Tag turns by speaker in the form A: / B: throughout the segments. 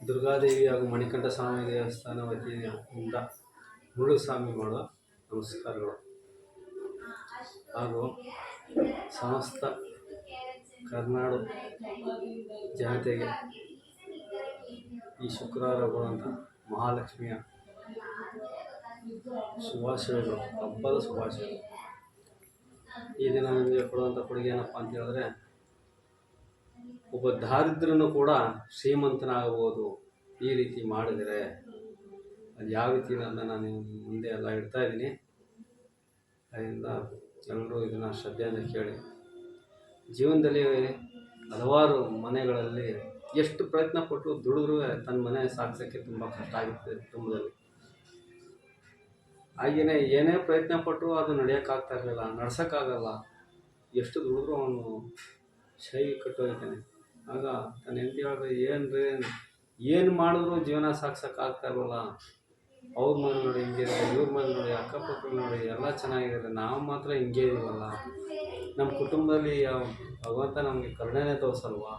A: ದುರ್ಗಾದೇವಿ ಹಾಗೂ ಮಣಿಕಂಠ ಸ್ವಾಮಿ ದೇವಸ್ಥಾನ ವತಿಯಿಂದ ಮುಳು ಸ್ವಾಮಿ ಮಾಡುವ ನಮಸ್ಕಾರಗಳು. ಹಾಗೂ ಸಮಸ್ತ ಕರ್ನಾಡು ಜನತೆಗೆ ಈ ಶುಕ್ರವಾರ ಬರುವಂಥ ಮಹಾಲಕ್ಷ್ಮಿಯ ಶುಭಾಶಯಗಳು, ಹಬ್ಬದ ಶುಭಾಶಯಗಳು. ಈ ದಿನ ನಿಮಗೆ ಕೊಡುವಂಥ ಕೊಡುಗೆ ಏನಪ್ಪ ಅಂತ ಹೇಳಿದ್ರೆ ಒಬ್ಬ ದಾರಿದ್ರನು ಕೂಡ ಶ್ರೀಮಂತನಾಗಬಹುದು. ಈ ರೀತಿ ಮಾಡಿದರೆ ಅದು ಯಾವ ರೀತಿ ಅಂತ ನಾನು ಮುಂದೆ ಎಲ್ಲ ಇಡ್ತಾ ಇದ್ದೀನಿ. ಅದರಿಂದ ಎಲ್ಲರೂ ಇದನ್ನು ಶ್ರದ್ಧೆಯಿಂದ ಕೇಳಿ. ಜೀವನದಲ್ಲಿ ಹಲವಾರು ಮನೆಗಳಲ್ಲಿ ಎಷ್ಟು ಪ್ರಯತ್ನ ಪಟ್ಟು ದುಡಿದ್ರೂ ತನ್ನ ಮನೆ ಸಾಗಿಸೋಕ್ಕೆ ತುಂಬ ಕಷ್ಟ ಆಗುತ್ತೆ ಕುಟುಂಬದಲ್ಲಿ. ಹಾಗೆಯೇ ಏನೇ ಪ್ರಯತ್ನ ಪಟ್ಟು ಅದು ನಡೆಯೋಕ್ಕಾಗ್ತಾ ಇರಲಿಲ್ಲ, ನಡ್ಸೋಕ್ಕಾಗಲ್ಲ, ಎಷ್ಟು ದುಡಿದ್ರು ಅವನು ಶೈ ಕಟ್ಟೋಗ್ತಾನೆ ಆಗ ತನ್ನ ಹೆಂಡತಿ ಹೇಳಿದ್ರೆ ಏನು ರೀ ಏನು ಮಾಡಿದ್ರು ಜೀವನ ಸಾಗ್ಸೋಕ್ಕಾಗ್ತಾ ಇರಲ್ಲ ಅವ್ರ ಮನೆ ನೋಡಿ ಹಿಂಗಿದೆ ಇವ್ರ ಮನೆ ನೋಡಿ ಅಕ್ಕಪಕ್ಕ ನೋಡಿ ಎಲ್ಲ ಚೆನ್ನಾಗಿದೆ. ನಾವು ಮಾತ್ರ ಹಿಂಗೆ ಇದೀವಲ್ಲ. ನಮ್ಮ ಕುಟುಂಬದಲ್ಲಿ ಭಗವಂತ ನಮಗೆ ಕರುಣೆನೇ ತೋರಿಸಲ್ವಾ?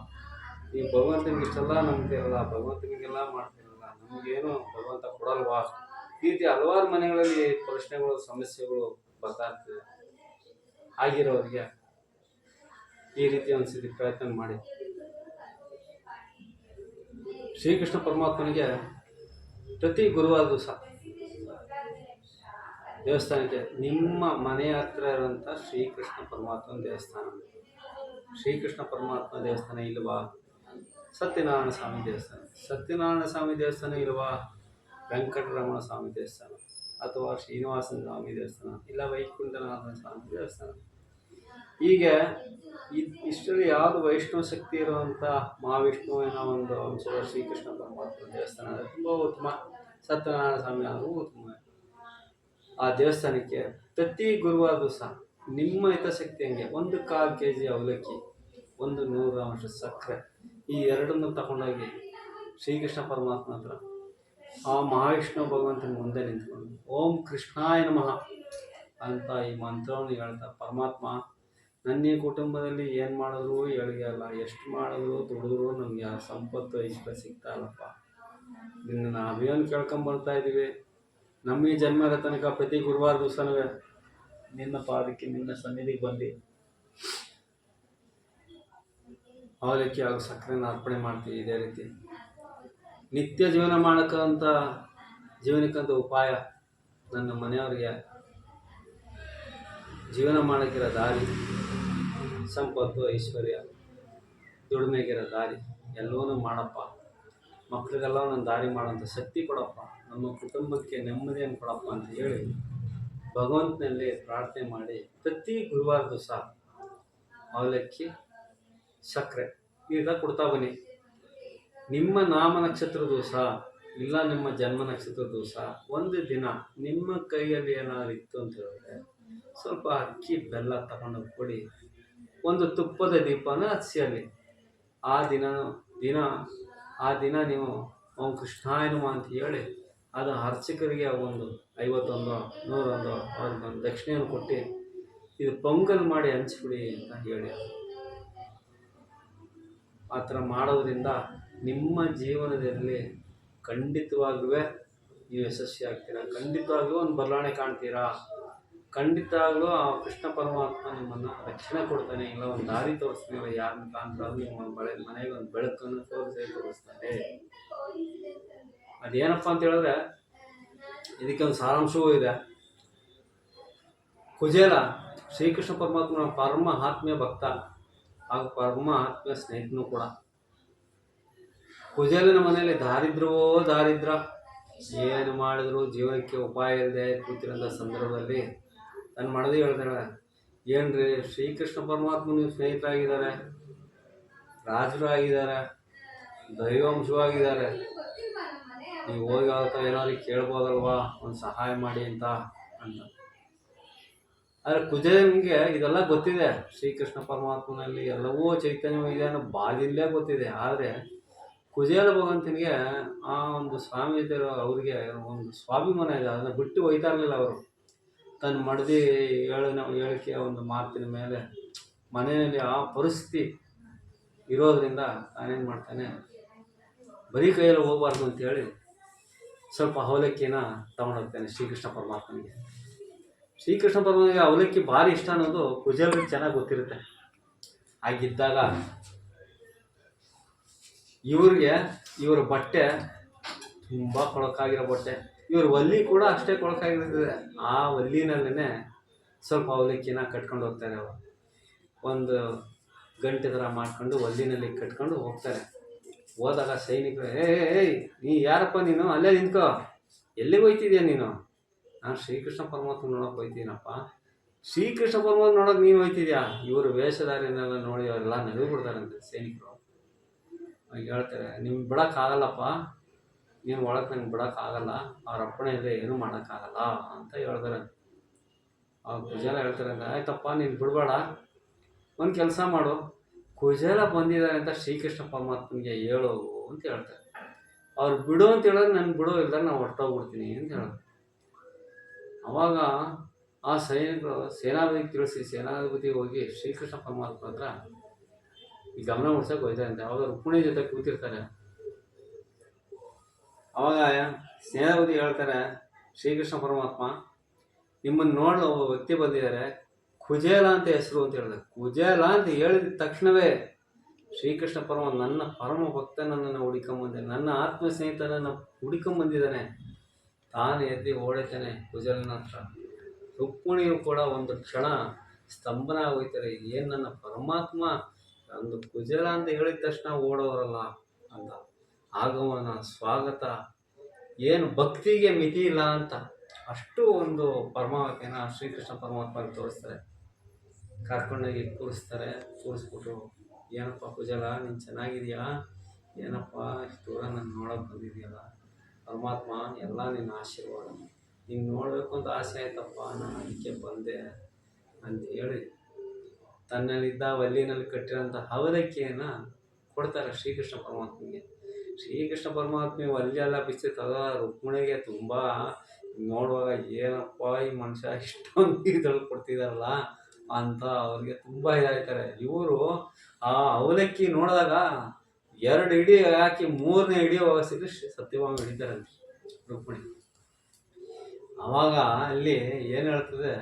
A: ಈ ಭಗವಂತನಿಗೆ ಇಷ್ಟೆಲ್ಲ ನಂಬ್ತಿರಲ್ಲ ಭಗವಂತನಿಗೆಲ್ಲ ಮಾಡ್ತಿರಲ್ಲ ನಮಗೇನು ಭಗವಂತ ಕೊಡಲ್ವಾ? ಈ ರೀತಿ ಹಲವಾರು ಮನೆಗಳಲ್ಲಿ ಪ್ರಶ್ನೆಗಳು, ಸಮಸ್ಯೆಗಳು ಬರ್ತಾ ಇರ್ತದೆ. ಆಗಿರೋರಿಗೆ ಈ ರೀತಿ ಒಂದ್ಸತಿ ಪ್ರಯತ್ನ ಮಾಡಿ. ಶ್ರೀಕೃಷ್ಣ ಪರಮಾತ್ಮನಿಗೆ ಪ್ರತಿ ಗುರುವಾರ ದಿವಸ ದೇವಸ್ಥಾನಕ್ಕೆ ನಿಮ್ಮ ಮನೆಯ ಹತ್ರ ಇರುವಂಥ ಶ್ರೀಕೃಷ್ಣ ಪರಮಾತ್ಮನ ದೇವಸ್ಥಾನ. ಶ್ರೀಕೃಷ್ಣ ಪರಮಾತ್ಮ ದೇವಸ್ಥಾನ ಇಲ್ವಾ? ಸತ್ಯನಾರಾಯಣ ಸ್ವಾಮಿ ದೇವಸ್ಥಾನ. ಸತ್ಯನಾರಾಯಣ ಸ್ವಾಮಿ ದೇವಸ್ಥಾನ ಇಲ್ವಾ? ವೆಂಕಟರಮಣ ಸ್ವಾಮಿ ದೇವಸ್ಥಾನ ಅಥವಾ ಶ್ರೀನಿವಾಸನ ಸ್ವಾಮಿ ದೇವಸ್ಥಾನ ಇಲ್ಲ ವೈಕುಂಠನಾಥನ ಸ್ವಾಮಿ ದೇವಸ್ಥಾನ. ಹೀಗೆ ಇದ್ ಇಷ್ಟರಲ್ಲಿ ಯಾವುದು ವೈಷ್ಣವ ಶಕ್ತಿ ಇರುವಂಥ ಮಹಾವಿಷ್ಣುವಿನ ಒಂದು ಅಂಶದ ಶ್ರೀಕೃಷ್ಣ ಪರಮಾತ್ಮ ದೇವಸ್ಥಾನ ಅಂದರೆ ತುಂಬ ಉತ್ತಮ. ಸತ್ಯನಾರಾಯಣ ಸ್ವಾಮಿ ಆದರೂ ಉತ್ತಮ. ಆ ದೇವಸ್ಥಾನಕ್ಕೆ ಪ್ರತಿ ಗುರುವಾರ ಸಹ ನಿಮ್ಮ ಹಿತಶಕ್ತಿ ಹಂಗೆ. ಒಂದು ಕಾಲು ಕೆ ಜಿ ಅವಲಕ್ಕಿ, ಒಂದು ನೂರು ಅಂಶ ಸಕ್ಕರೆ, ಈ ಎರಡನ್ನು ತಗೊಂಡೋಗಿ ಶ್ರೀಕೃಷ್ಣ ಪರಮಾತ್ಮ ಹತ್ರ ಆ ಮಹಾವಿಷ್ಣು ಭಗವಂತನ ಮುಂದೆ ನಿಂತ್ಕೊಂಡು ಓಂ ಕೃಷ್ಣಾಯ ನಮಃ ಅಂತ ಈ ಮಂತ್ರವನ್ನು ಹೇಳ್ತಾ ಪರಮಾತ್ಮ ನನ್ನ ಕುಟುಂಬದಲ್ಲಿ ಏನು ಮಾಡಿದ್ರು ಏಳಿಗೆ ಅಲ್ಲ, ಎಷ್ಟು ಮಾಡಿದ್ರು ದುಡಿದ್ರು ನಮ್ಗೆ ಆ ಸಂಪತ್ತು ಇಷ್ಟ ಸಿಗ್ತಾ ಇಲ್ಲಪ್ಪ. ನಿನ್ನ ನಾವೇನು ಕೇಳ್ಕೊಂಬರ್ತಾ ಇದ್ದೀವಿ ನಮ್ಮ ಈ ಜನ್ಮದ ತನಕ ಪ್ರತಿ ಗುರುವಾರ ದಿವಸನೂ ನಿನ್ನ ಪಾದಕ್ಕೆ ನಿನ್ನ ಸನ್ನಿಧಿಗೆ ಬಂದು. ಅವಲಕ್ಕಿ ಹಾಗೂ ಸಕ್ಕರೆನ ಅರ್ಪಣೆ ಮಾಡ್ತೀವಿ ಇದೇ ರೀತಿ. ನಿತ್ಯ ಜೀವನ ಮಾಡೋಕ್ಕಂಥ ಜೀವನಕ್ಕಂಥ ಉಪಾಯ ನನ್ನ ಮನೆಯವರಿಗೆ. ಜೀವನ ಮಾಡೋಕ್ಕಿರೋ ದಾರಿ. ಸಂಪತ್ತು, ಐಶ್ವರ್ಯ, ದುಡಿಮೆಗಿರೋ ದಾರಿ ಎಲ್ಲವೂ ಮಾಡಪ್ಪ. ಮಕ್ಕಳಿಗೆಲ್ಲ ನನ್ನ ದಾರಿ ಮಾಡೋಂಥ ಶಕ್ತಿ ಕೊಡಪ್ಪ. ನಮ್ಮ ಕುಟುಂಬಕ್ಕೆ ನೆಮ್ಮದಿಯನ್ನು ಕೊಡಪ್ಪ ಅಂತ ಹೇಳಿ ಭಗವಂತನಲ್ಲಿ ಪ್ರಾರ್ಥನೆ ಮಾಡಿ ಪ್ರತಿ ಗುರುವಾರ ದಿವಸ ಅವಲಕ್ಕಿ, ಸಕ್ಕರೆ ಈಗ ಕೊಡ್ತಾ ಬನ್ನಿ. ನಿಮ್ಮ ನಾಮ ನಕ್ಷತ್ರ ದಿವಸ ಇಲ್ಲ, ನಿಮ್ಮ ಜನ್ಮ ನಕ್ಷತ್ರ ದಿವಸ ಒಂದು ದಿನ ನಿಮ್ಮ ಕೈಯಲ್ಲಿ ಏನಾದ್ರು ಇತ್ತು ಅಂತ ಹೇಳಿದ್ರೆ ಸ್ವಲ್ಪ ಅಕ್ಕಿ, ಬೆಲ್ಲ ತಗೊಂಡು ಕೊಡಿ. ಒಂದು ತುಪ್ಪದ ದೀಪನ ಹಚ್ಚಲಿ ಆ ದಿನ ದಿನ, ಆ ದಿನ ನೀವು ಓಂ ಕೃಷ್ಣಾಯನಮ ಅಂತ ಹೇಳಿ ಅದು ಅರ್ಚಕರಿಗೆ ಒಂದು ಐವತ್ತೊಂದು, ನೂರೊಂದು ಅವ್ರಿಗೊಂದು ದಕ್ಷಿಣೆಯನ್ನು ಕೊಟ್ಟು ಇದು ಪೊಂಗಲ್ ಮಾಡಿ ಹಂಚ್ಬಿಡಿ ಅಂತ ಹೇಳಿ. ಆ ಥರ ಮಾಡೋದ್ರಿಂದ ನಿಮ್ಮ ಜೀವನದಲ್ಲಿ ಖಂಡಿತವಾಗ್ಲೂ ನೀವು ಯಶಸ್ವಿ ಆಗ್ತೀರಾ? ಖಂಡಿತವಾಗ್ಲೂ ಒಂದು ಬದಲಾವಣೆ ಕಾಣ್ತೀರಾ? ಖಂಡಿತವಾಗ್ಲೂ ಆ ಕೃಷ್ಣ ಪರಮಾತ್ಮ ನಿಮ್ಮನ್ನು ರಕ್ಷಣೆ ಕೊಡ್ತಾನೆ, ಇಲ್ಲ ಒಂದು ದಾರಿ ತೋರಿಸ್ತೀವಿ ಇಲ್ಲ ಯಾರನ್ನ ಕಾಣ್ತಾರೋ ನಿಮ್ಮ ಬಳೆ, ಮನೆಗೆ ಒಂದು ಬೆಳಕನ್ನು ತೋರಿಸಿ ತೋರಿಸ್ತಾನೆ. ಅದೇನಪ್ಪ ಅಂತ ಹೇಳಿದ್ರೆ ಇದಕ್ಕೆ ಒಂದು ಸಾರಾಂಶವೂ ಇದೆ. ಕುಜೇಲ, ಶ್ರೀಕೃಷ್ಣ ಪರಮಾತ್ಮನ ಪರಮ ಆತ್ಮೀಯ ಭಕ್ತ ಹಾಗೂ ಪರಮ ಆತ್ಮೀಯ ಸ್ನೇಹಿತನು ಕೂಡ. ಕುಜೇಲನ ಮನೆಯಲ್ಲಿ ದಾರಿದ್ರವೋ ದಾರಿದ್ರ, ಏನು ಮಾಡಿದ್ರು, ಜೀವನಕ್ಕೆ ಉಪಾಯ ಇಲ್ಲದೆ ಕೂತಿರೋಂಥ ಸಂದರ್ಭದಲ್ಲಿ ನಾನು ಮಾಡೋದು ಹೇಳ್ತಾಳೆ ಏನ್ರಿ, ಶ್ರೀಕೃಷ್ಣ ಪರಮಾತ್ಮ ನೀವು ಸ್ನೇಹಿತರಾಗಿದ್ದಾರೆ, ರಾಜರು ಆಗಿದ್ದಾರೆ ದೈವಾಂಶವಾಗಿದ್ದಾರೆ ನೀವು ಹೋಗಿ ಅವ್ರ ಏನಾದ್ರು ಕೇಳ್ಬೋದಲ್ವಾ? ಒಂದು ಸಹಾಯ ಮಾಡಿ ಅಂತ ಅಂತ. ಆದರೆ ಕುಜೇಲನಿಗೆ ಇದೆಲ್ಲ ಗೊತ್ತಿದೆ. ಶ್ರೀಕೃಷ್ಣ ಪರಮಾತ್ಮನಲ್ಲಿ ಎಲ್ಲವೂ ಚೈತನ್ಯವಿದೆ ಅನ್ನೋ ಬಾಗಿಲ್ಲೇ ಗೊತ್ತಿದೆ. ಆದರೆ ಕುಜೇಲ ಭಗವಂತನಿಗೆ ಆ ಒಂದು ಸ್ವಾಮಿ ಇರೋ ಅವ್ರಿಗೆ ಒಂದು ಸ್ವಾಭಿಮಾನ ಇದೆ. ಅದನ್ನು ಬಿಟ್ಟು ಒಯ್ತಾ ಇರಲಿಲ್ಲ ಅವರು. ತನ್ನ ಮಡದಿ ಹೇಳಿನ ಹೇಳಿಕೆಯ ಒಂದು ಮಾತಿನ ಮೇಲೆ ಮನೆಯಲ್ಲಿ ಆ ಪರಿಸ್ಥಿತಿ ಇರೋದ್ರಿಂದ ನಾನೇನು ಮಾಡ್ತಾನೆ, ಬರೀ ಕೈಯಲ್ಲಿ ಹೋಗ್ಬಾರ್ದು ಅಂತೇಳಿ ಸ್ವಲ್ಪ ಅವಲಕ್ಕಿನ ತಗೊಂಡೋಗ್ತಾನೆ ಶ್ರೀಕೃಷ್ಣ ಪರಮಾತ್ಮನಿಗೆ. ಶ್ರೀಕೃಷ್ಣ ಪರಮಾತ್ಮನಿಗೆ ಅವಲಕ್ಕಿ ಭಾರಿ ಇಷ್ಟ ಅನ್ನೋದು ಕುಜಲ್ಗೆ ಚೆನ್ನಾಗಿ ಗೊತ್ತಿರುತ್ತೆ. ಹಾಗಿದ್ದಾಗ ಇವ್ರಿಗೆ, ಇವರ ಬಟ್ಟೆ ತುಂಬ ಕೊಳಕಾಗಿರೋ ಬಟ್ಟೆ. ಇವ್ರ ಒಲ್ಲಿ ಕೂಡ ಅಷ್ಟೇ ಕೊಳಕಾಗಿರ್ತದೆ ಆ ಒಲ್ಲಿನಲ್ಲೇ ಸ್ವಲ್ಪ ಅವಲಕ್ಕಿನ ಕಟ್ಕೊಂಡು ಹೋಗ್ತಾರೆ ಅವರು. ಒಂದು ಗಂಟೆ ಥರ ಮಾಡ್ಕೊಂಡು ಒಲ್ಲಿನಲ್ಲಿ ಕಟ್ಕೊಂಡು ಹೋಗ್ತಾರೆ. ಹೋದಾಗ ಸೈನಿಕರು, ಏ ಏಯ್, ನೀ ಯಾರಪ್ಪ ನೀನು? ಅಲ್ಲೇ ನಿಂತ್ಕೋ. ಎಲ್ಲಿಗೆ ಹೋಯ್ತಿದ್ಯಾ ನೀನು? ನಾನು ಶ್ರೀಕೃಷ್ಣ ಪರಮಾತ್ಮ ನೋಡೋಕೆ ಹೋಯ್ತೀನಪ್ಪ. ಶ್ರೀಕೃಷ್ಣ ಪರಮಾತ್ಮ ನೋಡೋಕೆ ನೀನು ಹೋಯ್ತಿದ್ಯಾ? ಇವರು ವೇಷಧಾರಿನೆಲ್ಲ ನೋಡಿ ಅವರೆಲ್ಲ ನಗು ಬಿಡ್ತಾರಂತೆ ಸೈನಿಕರು ಹೇಳ್ತಾರೆ, ನಿಮ್ಗೆ ಬಿಡೋಕ್ಕಾಗಲ್ಲಪ್ಪ. ನೀನು ಒಳಗೆ ನಂಗೆ ಬಿಡೋಕ್ಕಾಗಲ್ಲ ಅವ್ರ ಅಪ್ಪಣೆ ಇದ್ರೆ ಏನೂ ಮಾಡೋಕ್ಕಾಗಲ್ಲ ಅಂತ ಹೇಳ್ತಾರೆ ಅವ್ರು ಕುಜೇಲ ಹೇಳ್ತಾರೆ ಆಯ್ತಪ್ಪ, ನೀನು ಬಿಡಬೇಡ, ಒಂದು ಕೆಲಸ ಮಾಡು. ಕುಜೇಲ ಬಂದಿದ್ದಾರೆ ಅಂತ ಶ್ರೀಕೃಷ್ಣ ಪರಮಾತ್ಮನಿಗೆ ಹೇಳು ಅಂತ ಹೇಳ್ತಾರೆ. ಅವ್ರು ಬಿಡು ಅಂತ ಹೇಳಿದ್ರೆ ನಾನು ಬಿಡು, ಇಲ್ದಾಗ ನಾನು ಹೊರಟೋಗ್ಬಿಡ್ತೀನಿ ಅಂತ ಹೇಳಿದ್ರು ಅವಾಗ ಆ ಸೈನಿಕರು ಸೇನಾಧಿಪತಿ ತಿಳಿಸಿ ಸೇನಾಧಿಪತಿ ಹೋಗಿ ಶ್ರೀಕೃಷ್ಣ ಪರಮಾತ್ಮ ಹತ್ರ ಈ ಗಮನ ಮುಡ್ಸೋಕೆ ಹೋಯ್ತಾರೆ ಅಂತ ಅವಾಗ ರುಕ್ಮಿಣಿ ಜೊತೆ ಕೂತಿರ್ತಾರೆ. ಅವಾಗ ಸೇನಾಪತಿ ಹೇಳ್ತಾರೆ, ಶ್ರೀಕೃಷ್ಣ ಪರಮಾತ್ಮ, ನಿಮ್ಮನ್ನು ನೋಡಲು ಒಬ್ಬ ವ್ಯಕ್ತಿ ಬಂದಿದ್ದಾರೆ, ಕುಜೇಲ ಅಂತ ಹೆಸರು ಅಂತ ಹೇಳಿದೆ ಕುಜೇಲ ಅಂತ ಹೇಳಿದ ತಕ್ಷಣವೇ ಶ್ರೀಕೃಷ್ಣ ಪರಮ ನನ್ನ ಪರಮ ಭಕ್ತ ನನ್ನನ್ನು ಹುಡುಕೊಂಬಂದೆ, ನನ್ನ ಆತ್ಮ ಸ್ನೇಹಿತನನ್ನು ಹುಡುಕೊಂಬಂದಿದ್ದಾನೆ. ತಾನು ಎದ್ದು ಓಡೈತಾನೆ ಕುಜೇಲನ ಹತ್ರ. ರುಕ್ಮಿಣಿಯು ಕೂಡ ಒಂದು ಕ್ಷಣ ಸ್ತಂಭನ ಆಗೋಯ್ತಾರೆ ಏನು ನನ್ನ ಪರಮಾತ್ಮ? ಒಂದು ಕುಜೇಲ ಅಂತ ಹೇಳಿದ ತಕ್ಷಣ ಓಡೋರಲ್ಲ ಅಂತ ಆಗಮನ ಸ್ವಾಗತ. ಏನು ಭಕ್ತಿಗೆ ಮಿತಿ ಇಲ್ಲ ಅಂತ ಅಷ್ಟು ಒಂದು ಪರಮಾತ್ಮನ ಶ್ರೀಕೃಷ್ಣ ಪರಮಾತ್ಮ ತೋರಿಸ್ತಾರೆ. ಕರ್ಕೊಂಡೋಗಿ ಕೂರಿಸ್ತಾರೆ, ಕೂರಿಸ್ಬಿಟ್ಟು, ಏನಪ್ಪ ಪೂಜಲ ನೀನು ಚೆನ್ನಾಗಿದೆಯಾ? ಏನಪ್ಪ ಇಷ್ಟು ದೂರ ನಾನು ನೋಡೋಕೆ ಬಂದಿದೆಯಲ್ಲ? ಪರಮಾತ್ಮ, ಎಲ್ಲ ನಿನ್ನ ಆಶೀರ್ವಾದ. ನೀನು ನೋಡಬೇಕು ಅಂತ ಆಸೆ ಆಯ್ತಪ್ಪ, ನಾನು ಅದಕ್ಕೆ ಬಂದೆ ಅಂತ ಹೇಳಿ ತನ್ನಲ್ಲಿದ್ದ ಒಲ್ಲಿನಲ್ಲಿ ಕಟ್ಟಿರೋಂಥ ಅವಲಕ್ಕಿಯನ್ನು ಕೊಡ್ತಾರೆ ಶ್ರೀಕೃಷ್ಣ ಪರಮಾತ್ಮನಿಗೆ. ಶ್ರೀಕೃಷ್ಣ ಪರಮಾತ್ಮ ಅಲ್ಲೆಲ್ಲ ಬಿಚ್ಚಿರ್ತದ ರುಕ್ಮಿಣಿಗೆ ತುಂಬ ನೋಡುವಾಗ ಏನಪ್ಪ ಈ ಮನುಷ್ಯ ಇಷ್ಟೊಂದು ಇದ್ರಲ್ಲಿ ಕೊಡ್ತಿದಾರಲ್ಲ ಅಂತ ಅವ್ರಿಗೆ ತುಂಬ ಇದಾಗ್ತಾರೆ. ಇವರು ಆ ಅವಲಕ್ಕಿ ನೋಡಿದಾಗ ಎರಡು ಇಡಿ ಹಾಕಿ ಮೂರನೇ ಇಡಿ ಹೋಗಿಸಿದ್ರೆ ಸತ್ಯಭಾಮ ಹಿಡಿತಾರಂತೆ ರುಕ್ಮಿಣಿ. ಅವಾಗ ಅಲ್ಲಿ ಏನು ಹೇಳ್ತದೆ,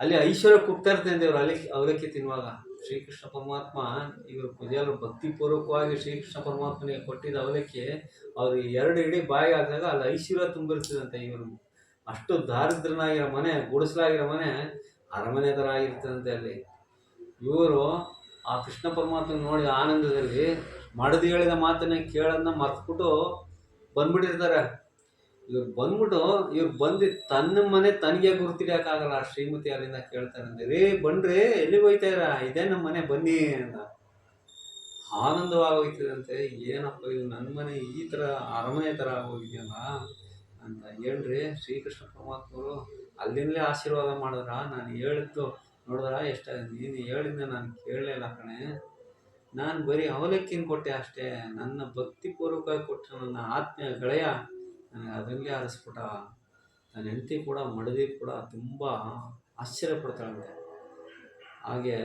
A: ಅಲ್ಲಿ ಐಶ್ವರ್ಯ ಕುಗ್ತಾ ಇರ್ತೇನೆ ಇವ್ರು ಅಲ್ಲಿ ಅವಲಕ್ಕಿ ತಿನ್ನುವಾಗ. ಶ್ರೀಕೃಷ್ಣ ಪರಮಾತ್ಮ ಇವರು ಕುಜೇಲರು ಭಕ್ತಿಪೂರ್ವಕವಾಗಿ ಶ್ರೀಕೃಷ್ಣ ಪರಮಾತ್ಮನಿಗೆ ಕೊಟ್ಟಿದ್ದ ಅವಲಕ್ಕಿ ಅವ್ರಿಗೆ ಎರಡು ಇಡೀ ಬಾಯಿ ಹಾಕಿದಾಗ ಅಲ್ಲಿ ಐಶ್ವರ್ಯ ತುಂಬಿರ್ತದಂತೆ ಇವರು. ಅಷ್ಟು ದಾರಿದ್ರನಾಗಿರೋ ಮನೆ, ಗುಡಿಸಲಾಗಿರೋ ಮನೆ ಅರಮನೆ ಥರ ಆಗಿರ್ತದಂತೆ ಅಲ್ಲಿ. ಇವರು ಆ ಕೃಷ್ಣ ಪರಮಾತ್ಮ ನೋಡಿದ ಆನಂದದಲ್ಲಿ ಮಡದಿ ಹೇಳಿದ ಮಾತನ್ನ ಕೇಳೋದನ್ನ ಮರ್ತ್ಬಿಟ್ಟು ಬಂದ್ಬಿಟ್ಟಿರ್ತಾರೆ. ಇವ್ರು ಬಂದ್ಬಿಟ್ಟು ಇವ್ರು ಬಂದು ತನ್ನ ಮನೆ ತನಗೆ ಗುರುತಿಡಿಯಕ್ಕಾಗಲ್ಲ ಶ್ರೀಮತಿ ಶ್ರೀಮತಿ ಅಲ್ಲಿಂದ ಕೇಳ್ತಾರಂತೆ ರೇ ಬನ್ರಿ, ಎಲ್ಲಿಗೆ ಹೋಯ್ತಾ ಇರ ಇದೇ ನಮ್ಮ ಮನೆ, ಬನ್ನಿ ಅಂತ. ಆನಂದವಾಗೋಯ್ತದಂತೆ, ಏನಪ್ಪ, ಇದು ನನ್ನ ಮನೆ ಈ ಥರ ಅರಮನೆ ಥರ ಆಗೋಗಿದೆಯಲ್ಲ ಅಂತ ಹೇಳ್ರಿ. ಶ್ರೀಕೃಷ್ಣ ಪರಮಾತ್ಮರು ಅಲ್ಲಿಂದಲೇ ಆಶೀರ್ವಾದ ಮಾಡಿದ್ರ? ನಾನು ಹೇಳಿದ್ದು ನೋಡಿದ್ರ ಎಷ್ಟ, ನೀನು ಹೇಳಿದ್ನ ನಾನು ಕೇಳಲಿಲ್ಲ ಕಣೆ. ನಾನು ಬರೀ ಅವಲಕ್ಕಿನ ಕೊಟ್ಟೆ ಅಷ್ಟೇ. ನನ್ನ ಭಕ್ತಿಪೂರ್ವಕವಾಗಿ ಕೊಟ್ಟರು ನನ್ನ ಆತ್ಮೀಯ ಗೆಳೆಯ ನನಗೆ ಅದರಲ್ಲೇ ಆರಿಸ್ಬಿಟ್ಟ ನನ್ನ ಹೆಂಡತಿ ಕೂಡ, ಮಡದಿ ಕೂಡ ತುಂಬ ಆಶ್ಚರ್ಯಪಡ್ತಾಳಂತೆ ಹಾಗೆ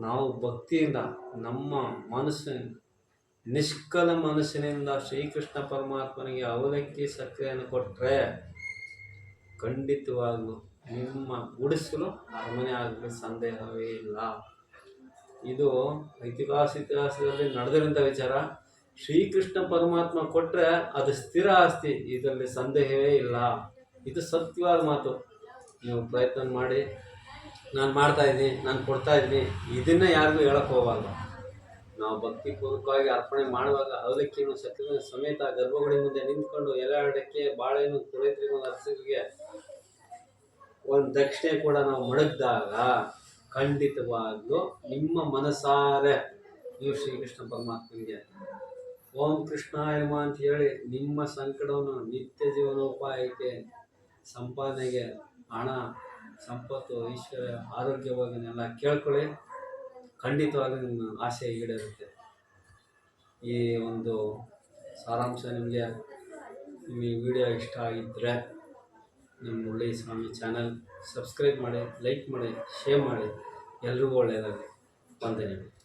A: ನಾವು ಭಕ್ತಿಯಿಂದ, ನಮ್ಮ ಮನಸ್ಸಿನ ನಿಷ್ಕಲ ಮನಸ್ಸಿನಿಂದ ಶ್ರೀಕೃಷ್ಣ ಪರಮಾತ್ಮನಿಗೆ ಅವಲಕ್ಕಿ ಸಕ್ಕರೆಯನ್ನು ಕೊಟ್ಟರೆ ಖಂಡಿತವಾಗ್ಲೂ ನಿಮ್ಮ ಗುಡಿಸಲು ಅರಮನೆ ಆಗಲಿ, ಸಂದೇಹವೇ ಇಲ್ಲ. ಇದು ಐತಿಹಾಸಿಕ ಇತಿಹಾಸದಲ್ಲಿ ನಡೆದಿರೋಂಥ ವಿಚಾರ. ಶ್ರೀಕೃಷ್ಣ ಪರಮಾತ್ಮ ಕೊಟ್ಟರೆ ಅದು ಸ್ಥಿರ ಆಸ್ತಿ. ಇದರಲ್ಲಿ ಸಂದೇಹವೇ ಇಲ್ಲ. ಇದು ಸತ್ಯವಾದ ಮಾತು. ನೀವು ಪ್ರಯತ್ನ ಮಾಡಿ. ನಾನು ಮಾಡ್ತಾ ಇದ್ದೀನಿ, ನಾನು ಕೊಡ್ತಾ ಇದ್ದೀನಿ. ಇದನ್ನ ಯಾರಿಗೂ ಹೇಳಕ್ಕೆ ಹೋಗಲ್ಲ ನಾವು ಭಕ್ತಿಪೂರ್ವಕವಾಗಿ ಅರ್ಪಣೆ ಮಾಡುವಾಗ ಅವಲಕ್ಕಿಯನ್ನು ಸತ್ಯದ ಸಮೇತ ಗರ್ಭಗುಡಿ ಮುಂದೆ ನಿಂತ್ಕೊಂಡು ಎಲೆ ಅಡಕ್ಕೆ ಬಾಳೆಹಣ್ಣು ಪುರೋಹಿತರಿಗೆ ಒಂದು ಒಂದು ದಕ್ಷಿಣೆ ಕೂಡ ನಾವು ಮಡಗಿದಾಗ ಖಂಡಿತವಾಗ್ಲೂ ನಿಮ್ಮ ಮನಸಾರೆ ನೀವು ಶ್ರೀಕೃಷ್ಣ ಪರಮಾತ್ಮನಿಗೆ ಓಂ ಕೃಷ್ಣ ಎಂಬ ಅಂತ ಹೇಳಿ ನಿಮ್ಮ ಸಂಕಟವನ್ನು ನಿತ್ಯ ಜೀವನೋಪಾಯಕ್ಕೆ ಸಂಪಾದನೆಗೆ ಹಣ, ಸಂಪತ್ತು, ಐಶ್ವರ್ಯ ಆರೋಗ್ಯವಾಗಿನೆಲ್ಲ ಕೇಳ್ಕೊಳ್ಳಿ. ಖಂಡಿತವಾಗಿ ನಿಮ್ಮ ಆಸೆ ಈಡೇರುತ್ತೆ. ಈ ಒಂದು ಸಾರಾಂಶ ನಿಮಗೆ ಈ ವಿಡಿಯೋ ಇಷ್ಟ ಆಗಿದ್ದರೆ ನಮ್ಮ ಮುರಳಿ ಸ್ವಾಮಿ ಚಾನಲ್ ಸಬ್ಸ್ಕ್ರೈಬ್ ಮಾಡಿ, ಲೈಕ್ ಮಾಡಿ, ಶೇರ್ ಮಾಡಿ. ಎಲ್ರಿಗೂ ಒಳ್ಳೆಯದಾಗಲಿ. ವಂದನೆಗಳು.